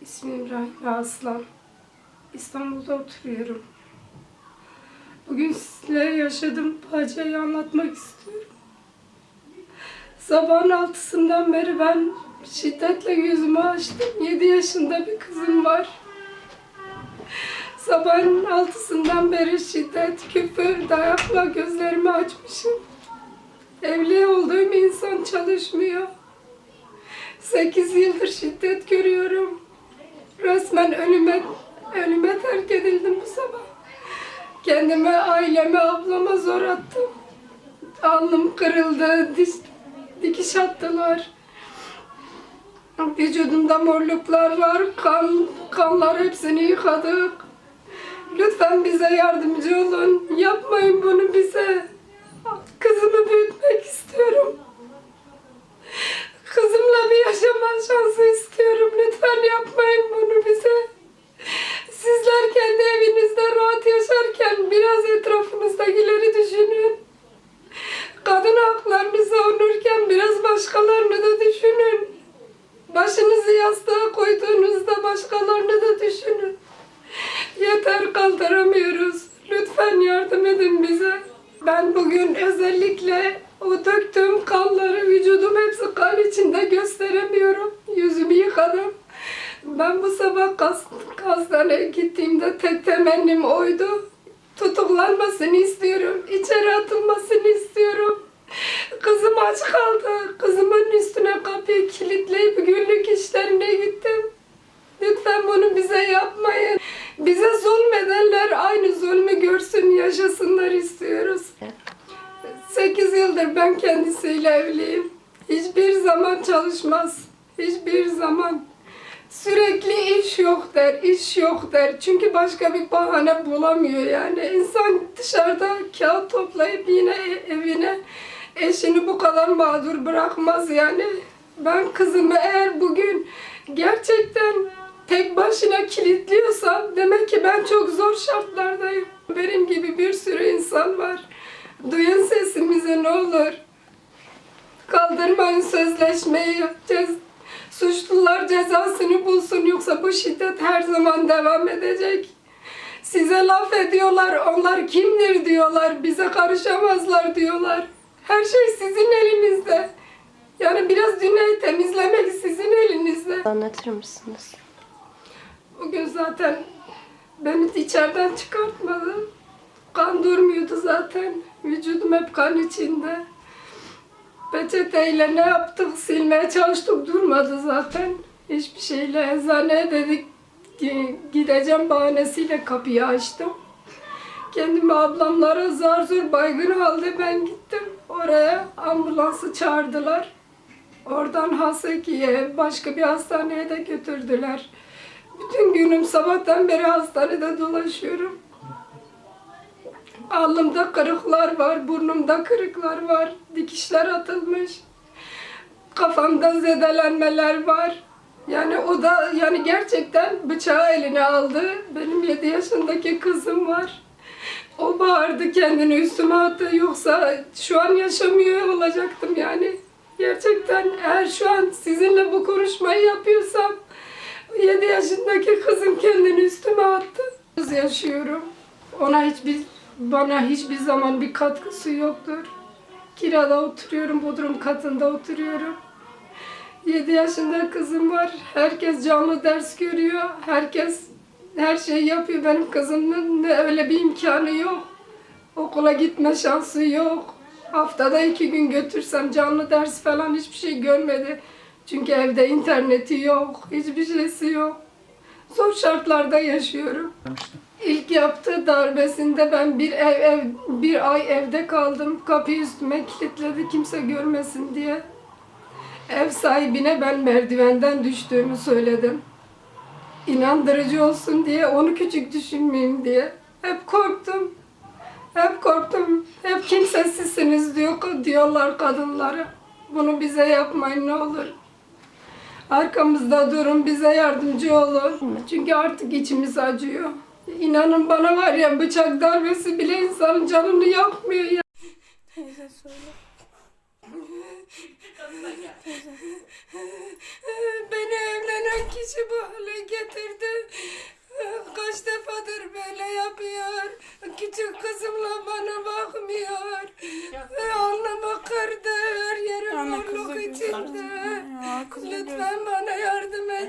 İsmim Rahime Aslan. İstanbul'da oturuyorum. Bugün sizle yaşadığım faciayı anlatmak istiyorum. Sabahın altısından beri ben şiddetle yüzümü açtım. 7 yaşında bir kızım var. Sabahın altısından beri şiddet, küfür, dayakla gözlerimi açmışım. Evli olduğum insan çalışmıyor. 8 yıldır şiddet görüyorum. Alnım kırıldı, diş, dikiş attılar. Vücudumda morluklar var, kan, kanlar hepsini yıkadık. Lütfen bize yardımcı olun. Yapmayın bunu bize. Kızımı büyütmek istiyorum. Kızımla bir yaşama şansı istiyorum. Lütfen yapmayın bunu bize. Sizler kendi evinizde rahat yaşarken biraz etrafınızdakileri düşünün. Kadın haklarını savunurken biraz başkalarını da düşünün. Başınızı yastığa koyduğunuzda başkalarını da düşünün. Yeter kaldıramıyoruz. Lütfen yardım edin bize. Ben bugün özellikle o döktüğüm kanları vücudum hepsi kan içinde gösteremiyorum. Yüzümü yıkadım. Ben bu sabah kas, hastaneye gittiğimde tek temennim oydu. Tutuklanmasını istiyorum. içeri atılmasını istiyorum. Kızım aç kaldı. Kızımın üstüne kapıyı kilitleyip günlük işlerine gittim. Lütfen bunu bize yapmayın. Bize zulmedenler aynı zulmü görsün, yaşasınlar istiyoruz. 8 yıldır ben kendisiyle evliyim. Hiçbir zaman çalışmaz. Hiçbir zaman. Sürekli iş yok der, iş yok der. Çünkü başka bir bahane bulamıyor yani. İnsan dışarıda kağıt toplayıp yine evine eşini bu kadar mağdur bırakmaz yani. Ben kızımı eğer bugün gerçekten tek başına kilitliyorsam demek ki ben çok zor şartlardayım. Benim gibi bir sürü insan var. Duyun sesimizi ne olur. Kaldırmayın sözleşmeyi. Cez Suçlular cezasını bulsun yoksa bu şiddet her zaman devam edecek. Size laf ediyorlar, onlar kimdir diyorlar, bize karışamazlar diyorlar. Her şey sizin elinizde. Yani biraz dünyayı temizlemek sizin elinizde. Anlatır mısınız? Bugün zaten beni içeriden çıkartmadı. Kan durmuyordu zaten. Vücudum hep kan içinde. Peçeteyle ne yaptık silmeye çalıştık durmadı zaten. Hiçbir şeyle eczaneye dedik gideceğim bahanesiyle kapıyı açtım. Kendimi ablamlara zar zor baygın halde ben gittim. Oraya ambulansı çağırdılar. Oradan Haseki'ye başka bir hastaneye de götürdüler. Bütün günüm sabahtan beri hastanede dolaşıyorum. Alnımda kırıklar var, burnumda kırıklar var, dikişler atılmış. Kafamda zedelenmeler var. Yani o da yani gerçekten bıçağı eline aldı. Benim 7 yaşındaki kızım var. O bağırdı kendini üstüme attı. Yoksa şu an yaşamıyor olacaktım yani. Gerçekten eğer şu an sizinle bu konuşmayı yapıyorsam 7 yaşındaki kızım kendini üstüme attı. Kız yaşıyorum. Ona hiçbir bana hiçbir zaman bir katkısı yoktur. Kirada oturuyorum, bodrum katında oturuyorum. 7 yaşında kızım var. Herkes canlı ders görüyor. Herkes her şeyi yapıyor. Benim kızımın ne öyle bir imkanı yok. Okula gitme şansı yok. Haftada iki gün götürsem canlı ders falan hiçbir şey görmedi. Çünkü evde interneti yok, hiçbir şeysi yok. Zor şartlarda yaşıyorum. İlk yaptığı darbesinde ben bir ev, ev bir ay evde kaldım. Kapıyı üstüme kilitledi kimse görmesin diye. Ev sahibine ben merdivenden düştüğümü söyledim. İnandırıcı olsun diye, onu küçük düşünmeyeyim diye. Hep korktum. Hep korktum. Hep kimsesizsiniz diyor, diyorlar kadınlara. Bunu bize yapmayın ne olur. Arkamızda durun, bize yardımcı olun. Çünkü artık içimiz acıyor. İnanın bana var ya bıçak darbesi bile insanın canını yakmıyor ya. Teyze söyle. Beni evlenen kişi bu hale getirdi. Kaç defadır böyle yapıyor. Küçük kızımla bana bakmıyor. Alnımı kırdı. Her yerim morluk içinde. Lütfen bana yardım edin.